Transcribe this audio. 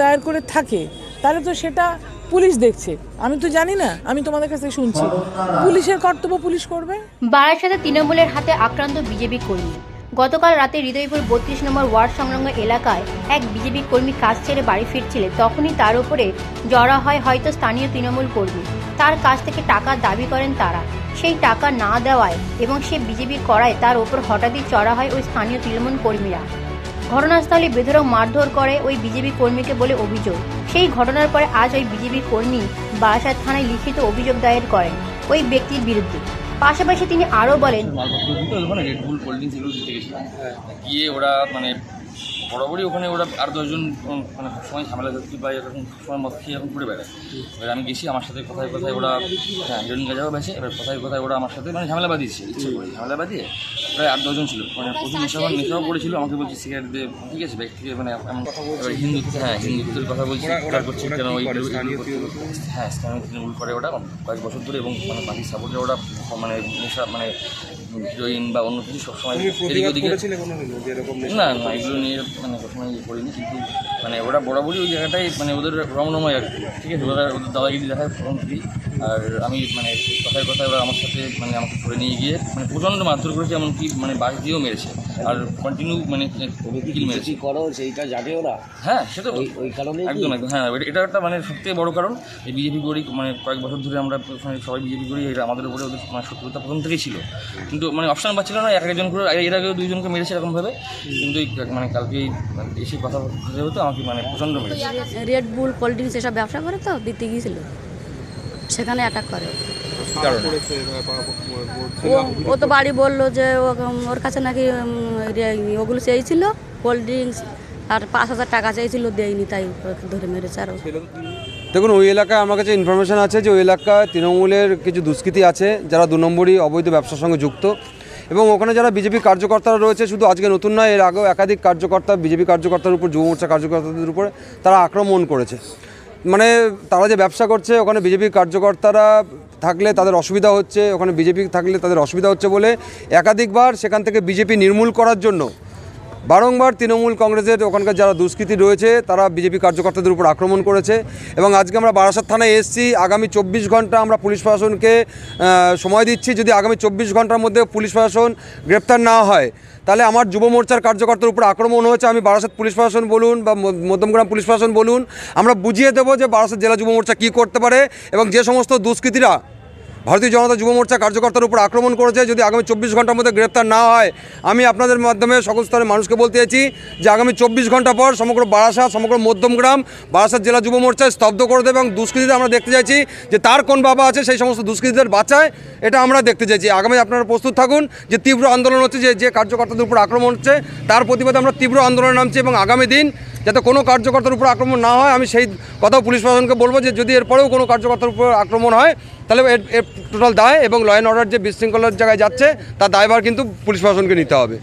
দায়ের করে থাকে, তাহলে তো সেটা পুলিশ দেখছে। আমি তো জানি না, আমি তোমাদের কাছে শুনছি। পুলিশের কর্তব্য পুলিশ করবে? বারাসাতে তৃণমূলের হাতে আক্রান্ত বিজেপি কর্মী। গতকাল রাতে হৃদয়পুর বত্রিশ নম্বর ওয়ার্ড সংলগ্ন এলাকায় এক বিজেপি কর্মী কাজ ছেড়ে বাড়ি ফিরছিলেন। তখনই তার উপরে জড়া হয় হয়তো স্থানীয় তৃণমূল কর্মী। তার কাছ থেকে টাকা দাবি করেন তারা। সেই টাকা না দেওয়ায় এবং সে বিজেপি করায়, তার ওপর হঠাৎই চড়া হয় ওই স্থানীয় তৃণমূল কর্মীরা। ঘটনাস্থলে বেধরক মারধর করে ওই বিজেপি কর্মীকে বলে অভিযোগ। সেই ঘটনার পরে আজ ওই বিজেপি কর্মী বারাসাত থানায় লিখিত অভিযোগ দায়ের করেন ওই ব্যক্তির বিরুদ্ধে। পাশাপাশি তিনি আরও বলেন দিতে গেছিলাম গিয়ে ওরা মানে বরাবরই ওখানে ওরা আর দশজন মানে সবসময় ঝামেলা ধরতে বা এরকম সময় মদ খেয়ে এরকম ঘুরে বেড়ায়। এবার আমি গেছি আমার সাথে কোথায় কোথায় ওরা হ্যাঁ হিরোইন গাজাও বেছে এবার কোথায় কোথায় ওরা আমার সাথে মানে ঝামেলা বাঁধিয়েছে ইচ্ছে করে। ঝামেলা বাঁধিয়ে প্রায় আট দশজন ছিল। মানে প্রচুর নেশা নেশাও করেছিল আমাকে বলছে সিগারেট দিয়ে ঠিক আছে ব্যাগ থেকে মানে এমন এবার হিন্দুত্ব হ্যাঁ হিন্দুত্বের কথা বলছি করছি কেন ওই হ্যাঁ স্থানীয় তৃণমূল করে ওটা কয়েক বছর ধরে এবং মানে বাকি সাপোর্টে ওরা মানে নেশা মানে হিরোইন বা অন্য কিছু সবসময় এদিক ওদিকে না না এগুলো নিয়ে মানে সবসময় ইয়ে করিনি কিন্তু মানে ওরা বরাবরই ওই জায়গাটাই মানে ওদের রমরময় আর কি ঠিক আছে? ওরা ওদের দাদাগিরি দেখায় ফোন থেকেই। আর আমি মানে কথায় কথায় ওরা আমার সাথে মানে আমাকে ধরে নিয়ে গিয়ে মানে প্রচণ্ড মারধর করেছে এমনকি মানে বাস দিয়েও মেরেছে। আর কন্টিনিউ মানে কিল মেরেছে। করো সেইটা জানে ওরা? হ্যাঁ সেটা তো ওই ওই কারণে একদম একদম হ্যাঁ এটা- এটা একটা মানে সবথেকে বড় কারণ। এই বিজেপি করি মানে কয়েক বছর ধরে আমরা ওখানে সবাই বিজেপি করি এটা আমাদের উপরে ওদের মানে শত্রুতা প্রথম থেকেই ছিল। কিন্তু মানে অপশান পাচ্ছিল না এক একজন করে এর আগেও দুইজনকে মেরেছে এরকমভাবে কিন্তু মানে কালকে মানে এসে কথা বলতে হতো আমাকে মানে প্রচণ্ড মেরেছে। রেড বুল কোল্ড ড্রিঙ্কস এসব ব্যবসা করে তো দিতে গিয়েছিল? সেখানে অ্যাটাক করে। ও ও তো বাড়ি বলল যে ওর কাছে নাকি ওগুলো চেয়েছিল কোল্ড ড্রিঙ্কস আর পাঁচ হাজার টাকা চেয়েছিল দেয়নি তাই ধরে মেরেছে আর। দেখুন ওই এলাকায় আমার কাছে ইনফরমেশন আছে যে ওই এলাকায় তৃণমূলের কিছু দুষ্কৃতী আছে যারা দু নম্বরই অবৈধ ব্যবসার সঙ্গে যুক্ত। এবং ওখানে যারা বিজেপি কার্যকর্তারা রয়েছে শুধু আজকে নতুন নয় এর আগেও একাধিক কার্যকর্তা বিজেপি কার্যকর্তার উপর যুব মোর্চা কার্যকর্তাদের উপরে তারা আক্রমণ করেছে। মানে তারা যে ব্যবসা করছে, ওখানে বিজেপি কার্যকর্তারা থাকলে তাদের অসুবিধা হচ্ছে, ওখানে বিজেপি থাকলে তাদের অসুবিধা হচ্ছে বলে একাধিকবার সেখান থেকে বিজেপি নির্মূল করার জন্য বারংবার তৃণমূল কংগ্রেসের ওখানকার যারা দুষ্কৃতী রয়েছে, তারা বিজেপি কার্যকর্তাদের উপর আক্রমণ করেছে এবং আজকে আমরা বারাসাত থানায় এসেছি। আগামী চব্বিশ ঘণ্টা আমরা পুলিশ প্রশাসনকে সময় দিচ্ছি যদি আগামী চব্বিশ ঘণ্টার মধ্যে পুলিশ প্রশাসন গ্রেপ্তার না হয়। তাহলে আমার যুব মোর্চার কার্যকর্তার উপর আক্রমণ হয়েছে। আমি বারাসাত পুলিশ প্রশাসন বলুন বা মধ্যমগ্রাম পুলিশ প্রশাসন বলুন, আমরা বুঝিয়ে দেবো যে বারাসাত জেলা যুব মোর্চা কী করতে পারে এবং যে সমস্ত দুষ্কৃতীরা ভারতীয় জনতা যুব মোর্চা কার্যকর্তার উপর আক্রমণ করেছে। যদি আগামী চব্বিশ ঘণ্টার মধ্যে গ্রেপ্তার না হয়, আমি আপনাদের মাধ্যমে সকল স্তরের মানুষকে বলতে চাইছি যে আগামী চব্বিশ ঘণ্টা পর সমগ্র বারাসাত সমগ্র মধ্যমগ্রাম বারাসাত জেলা যুব মোর্চায় স্তব্ধ করে দেবে এবং দুষ্কৃতীদের আমরা দেখতে চাইছি যে তার কোন বাবা আছে সেই সমস্ত দুষ্কৃতীদের বাঁচায়, এটা আমরা দেখতে চাইছি। আগামী আপনারা প্রস্তুত থাকুন যে তীব্র আন্দোলন হচ্ছে, যে যে কার্যকর্তাদের উপর আক্রমণ হচ্ছে, তার প্রতিবাদে আমরা তীব্র আন্দোলনে নামছি এবং আগামী দিন যাতে কোনো কার্যকর্তার উপর আক্রমণ না হয়, আমি সেই কথাও পুলিশ প্রশাসনকে বলব যে যদি এরপরেও কোনো কার্যকর্তার উপর আক্রমণ হয়, তাহলে এর টোটাল দায় এবং ল অ্যান্ড অর্ডার যে বিশৃঙ্খলার জায়গায় যাচ্ছে, তার দায়ভার কিন্তু পুলিশ প্রশাসনকে নিতে হবে।